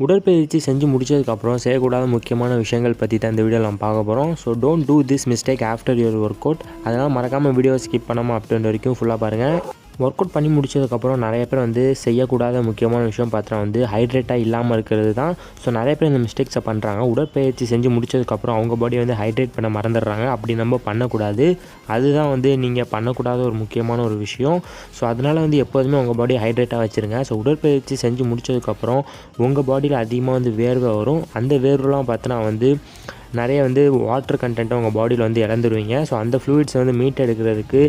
உடற்பயிற்சி செஞ்சு முடிச்சதுக்கப்புறம் செய்யக்கூடாத முக்கியமான விஷயங்கள் பற்றி தான் இந்த வீடியோவில் நம்ம பார்க்க போகிறோம் so don't do this mistake after your workout அதனால் மறக்காமல் வீடியோ ஸ்கிப் பண்ணாமல் அப்படின்ற வரைக்கும் ஃபுல்லாக பாருங்கள் ஒர்க் அவுட் பண்ணி முடிச்சதுக்கப்புறம் நிறைய பேர் வந்து செய்யக்கூடாத முக்கியமான விஷயம் பார்த்தா வந்து ஹைட்ரேட்டாக இல்லாமல் இருக்கிறது தான். ஸோ நிறைய பேர் இந்த மிஸ்டேக்ஸை பண்ணுறாங்க உடற்பயிற்சி செஞ்சு முடிச்சதுக்கப்புறம் அவங்க பாடி வந்து ஹைட்ரேட் பண்ண மறந்துடுறாங்க. அப்படி நம்ம பண்ணக்கூடாது. அதுதான் வந்து நீங்கள் பண்ணக்கூடாத ஒரு முக்கியமான ஒரு விஷயம். ஸோ அதனால் வந்து எப்போதுமே உங்கள் பாடி ஹைட்ரேட்டாக வச்சுருங்க. ஸோ உடற்பயிற்சி செஞ்சு முடிச்சதுக்கப்புறம் உங்கள் பாடியில் அதிகமாக வந்து வேர்வை வரும். அந்த வேர்வைலாம் பார்த்தோன்னா வந்து நிறைய வந்து வாட்டர் கண்டென்ட்டை உங்கள் பாடியில் வந்து இழந்துருவீங்க. ஸோ அந்த ஃப்ளூயிட்ஸை வந்து மீட் எடுக்கிறதுக்கு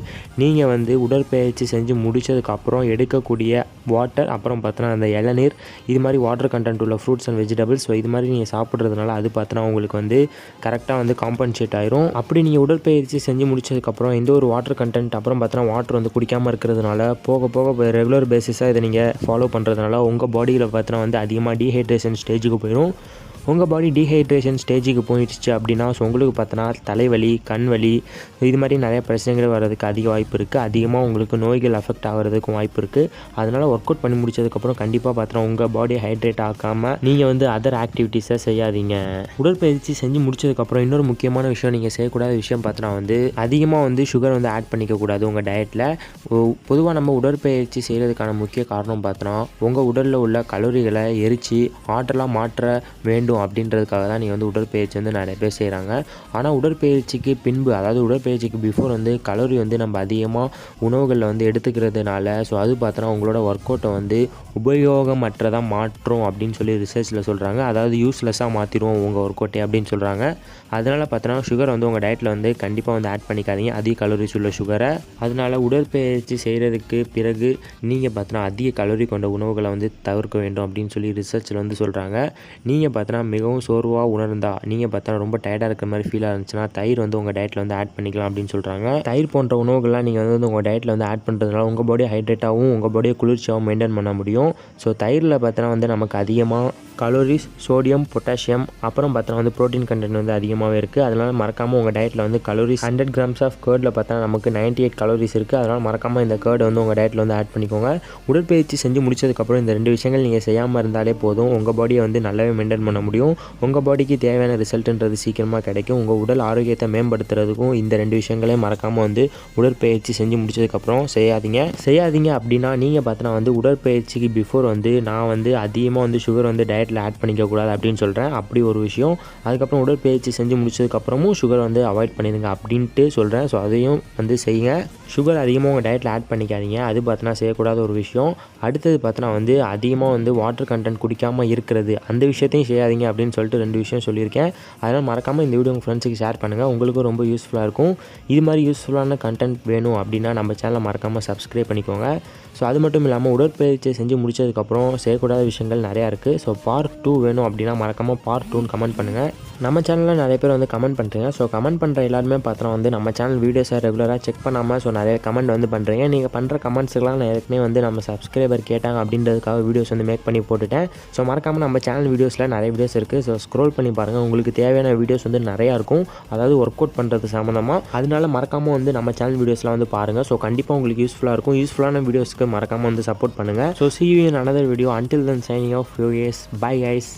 நீங்கள் வந்து உடற்பயிற்சி செஞ்சு முடிச்சதுக்கப்புறம் எடுக்கக்கூடிய வாட்டர் அப்புறம் பார்த்தோன்னா அந்த இளநீர் இது மாதிரி வாட்டர் கண்டென்ட் உள்ள ஃப்ரூட்ஸ் அண்ட் வெஜிடபிள்ஸ் ஸோ இது மாதிரி நீங்கள் சாப்பிட்றதுனால அது பார்த்தோன்னா உங்களுக்கு வந்து கரெக்டாக வந்து காம்பன்சேட் ஆயிரும். அப்படி நீங்கள் உடற்பயிற்சி செஞ்சு முடிச்சதுக்கப்புறம் எந்த ஒரு வாட்டர் கண்டென்ட் அப்புறம் பார்த்தோன்னா வாட்டர் வந்து குடிக்காமல் இருக்கிறதுனால போக போக ரெகுலர் பேசிஸாக இதை நீங்கள் ஃபாலோ பண்ணுறதுனால உங்கள் பாடியில் பார்த்தோன்னா வந்து அதிகமாக டீஹைட்ரேஷன் ஸ்டேஜுக்கு போயிடும் உங்கள் பாடி டீஹைட்ரேஷன் ஸ்டேஜுக்கு போயிடுச்சு அப்படின்னா ஸோ உங்களுக்கு பார்த்தோன்னா தலைவலி கண் வலி இது மாதிரி நிறைய பிரச்சனைகள் வர்றதுக்கு அதிக வாய்ப்பு இருக்குது அதிகமாக உங்களுக்கு நோய்கள் அஃபெக்ட் ஆகிறதுக்கும் வாய்ப்பு இருக்குது அதனால் ஒர்க் அவுட் பண்ணி முடிச்சதுக்கப்புறம் கண்டிப்பாக பார்த்தோன்னா உங்கள் பாடி ஹைட்ரேட் ஆக்காமல் நீங்கள் வந்து அதர் ஆக்டிவிட்டீஸை செய்யாதீங்க. உடற்பயிற்சி செஞ்சு முடிச்சதுக்கப்புறம் இன்னொரு முக்கியமான விஷயம் நீங்கள் செய்யக்கூடாத விஷயம் பார்த்தோன்னா வந்து அதிகமாக வந்து சுகர் வந்து ஆட் பண்ணிக்க கூடாது உங்கள் டயட்டில் பொதுவாக நம்ம உடற்பயிற்சி செய்கிறதுக்கான முக்கிய காரணம் பார்த்தோன்னா உங்கள் உடலில் உள்ள கலோரிகளை எரித்து ஆற்றலாக மாற்ற வேண்டும் அப்படின்றதுக்காக தான் நீ வந்து உடற்பயிற்சி வந்து நிறைய பேர் செய்கிறாங்க ஆனால் உடற்பயிற்சிக்கு பின்பு அதாவது உடற்பயிற்சிக்கு பிஃபோர் வந்து கலோரி வந்து நம்ம அதிகமாக உணவுகளில் வந்து எடுத்துக்கிறதுனால ஸோ அது பார்த்தோன்னா உங்களோட ஒர்க் அவுட்டை வந்து உபயோகமற்றதாக மாற்றும் அப்படின்னு சொல்லி ரிசர்ச்சில் சொல்கிறாங்க அதாவது யூஸ்லெஸ்ஸாக மாற்றிடுவோம் உங்கள் ஒர்க் அவுட்டே அப்படின்னு சொல்கிறாங்க அதனால் பார்த்தோன்னா சுகர் வந்து உங்கள் டயட்டில் வந்து கண்டிப்பாக வந்து ஆட் பண்ணிக்காதீங்க. அதிக கலோரிஸ் உள்ள சுகரை அதனால் உடற்பயிற்சி செய்கிறதுக்கு பிறகு நீங்கள் பார்த்தோன்னா அதிக கலோரி கொண்ட உணவுகளை வந்து தவிர்க்க வேண்டும் அப்படின்னு சொல்லி ரிசர்ச்சில் வந்து சொல்கிறாங்க நீங்கள் பார்த்தோன்னா மிகவும் சோர்வாக உணர்ந்தா. நீங்கள் பார்த்தா ரொம்ப டயர்டாக இருக்கிற மாதிரி ஃபீலாக இருந்துச்சுன்னா தயிர் வந்து உங்கள் டயட்டில் வந்து ஆட் பண்ணிக்கலாம் அப்படின்னு சொல்கிறாங்க தயிர் போன்ற உணவுகள்லாம் நீங்கள் வந்து உங்கள் டயட்டில் வந்து ஆட் பண்ணுறதுனால உங்கள் பாடி ஹைட்ரேட்டாகவும் உங்கள் பாடியை குளிர்ச்சியாகவும் மெயின்டைன் பண்ண முடியும். ஸோ தயிரில் பார்த்தோன்னா வந்து நமக்கு அதிகமாக கலோரிஸ் சோடியம் பொட்டாசியம் அப்புறம் பார்த்தா வந்து ப்ரோட்டீன் கண்டென்ட் வந்து அதிகமாகவே இருக்குது அதனால் மறக்காமல் உங்கள் டயட்டில் வந்து கலோரிஸ் ஹண்ட்ரட் கிராம்ஸ் ஆஃப் கேர்டில் பார்த்தா நமக்கு நைன்ட்டி எயிட் கலோரிஸ் இருக்குது அதனால் மறக்காமல் இந்த கேர்டை வந்து உங்கள் டயட்டில் வந்து ஆட் பண்ணிக்கோங்க. உடற்பயிற்சி செஞ்சு முடிச்சதுக்கப்புறம் இந்த ரெண்டு விஷயங்கள் நீங்கள் செய்யாமல் இருந்தாலே போதும். உங்கள் பாடியை வந்து நல்லாவே மெயின்டைன் பண்ண முடியும். உங்கள் பாடிக்கு தேவையான ரிசல்ட்டுன்றது சீக்கிரமாக கிடைக்கும். உங்கள் உடல் ஆரோக்கியத்தை மேம்படுத்துறதுக்கும் இந்த ரெண்டு விஷயங்களே மறக்காமல் வந்து உடற்பயிற்சி செஞ்சு முடிச்சதுக்கப்புறம் செய்யாதீங்க. செய்யாதீங்க அப்படின்னா நீங்கள் பார்த்தோன்னா வந்து உடற்பயிற்சிக்கு பிஃபோர் வந்து நான் வந்து அதிகமாக வந்து சுகர் வந்து டயட்டில் ஆட் பண்ணிக்கக்கூடாது அப்படின்னு சொல்கிறேன் அப்படி ஒரு விஷயம். அதுக்கப்புறம் உடற்பயிற்சி செஞ்சு முடிச்சதுக்கப்புறமும் சுகர் வந்து அவாய்ட் பண்ணிடுங்க அப்படின்ட்டு சொல்கிறேன் ஸோ அதையும் வந்து செய்யுங்க. சுகர் அதிகமாக உங்கள் டயட்டில் ஆட் பண்ணிக்காதீங்க. அது பார்த்தோன்னா செய்யக்கூடாத ஒரு விஷயம். அடுத்தது பார்த்தோன்னா வந்து அதிகமாக வந்து வாட்டர் கண்டென்ட் குடிக்காமல் இருக்கிறது. அந்த விஷயத்தையும் செய்யாதீங்க அப்படின்னு சொல்லிட்டு ரெண்டு விஷயம் சொல்லியிருக்கேன். அதனால் மறக்காமல் இந்த வீடியோ உங்கள் ஃப்ரெண்ட்ஸுக்கு ஷேர் பண்ணுங்கள் உங்களுக்கும் ரொம்ப யூஸ்ஃபுல்லாக இருக்கும். இது மாதிரி யூஸ்ஃபுல்லான கண்டென்ட் வேணும் அப்படின்னா நம்ம சேனலை மறக்காமல் சப்ஸ்கிரைப் பண்ணிக்கோங்க. ஸோ அது மட்டும் இல்லாமல் உடற்பயிற்சி செஞ்சு முடிச்சதுக்கப்புறம் செய்யக்கூடாத விஷயங்கள் நிறையா இருக்குது ஸோ பார்ட் டூ வேணும் அப்படின்னா மறக்காமல் பார்ட் டூன்னு கமெண்ட் பண்ணுங்கள் நம்ம சேனலில் நிறைய பேர் வந்து கமெண்ட் பண்ணுறீங்க ஸோ கமெண்ட் பண்ணுற எல்லாருமே பார்த்தா வந்து நம்ம சேனல் வீடியோஸை ரெகுலராக செக் பண்ணாமல் ஸோ நிறைய கமெண்ட் வந்து பண்ணுறீங்க நீங்கள் பண்ணுற கமெண்ட்ஸுக்கெலாம் நான் ஏற்கனவே வந்து நம்ம சப்ஸ்கிரைபர் கேட்டாங்க அப்படின்றதுக்காக வீடியோஸ் வந்து மேக் பண்ணி போட்டுட்டேன். ஸோ மறக்காமல் நம்ம சேனல் வீடியோஸில் நிறைய வீடியோஸ் இருக்குது ஸோ ஸ்க்ரோல் பண்ணி பாருங்கள் உங்களுக்கு தேவையான வீடியோஸ் வந்து நிறையா இருக்கும். அதாவது ஒர்க் அவுட் பண்ணுறது சம்மந்தமாக அதனால மறக்காமல் வந்து நம்ம சேனல் வீடியோஸ்லாம் வந்து பாருங்கள் ஸோ கண்டிப்பாக உங்களுக்கு யூஸ்ஃபுல்லாக இருக்கும். யூஸ்ஃபுல்லான வீடியோஸ்க்கு மறக்காமல் வந்து சப்போர்ட் பண்ணுங்கள் so see you in another video until then signing off yours bye guys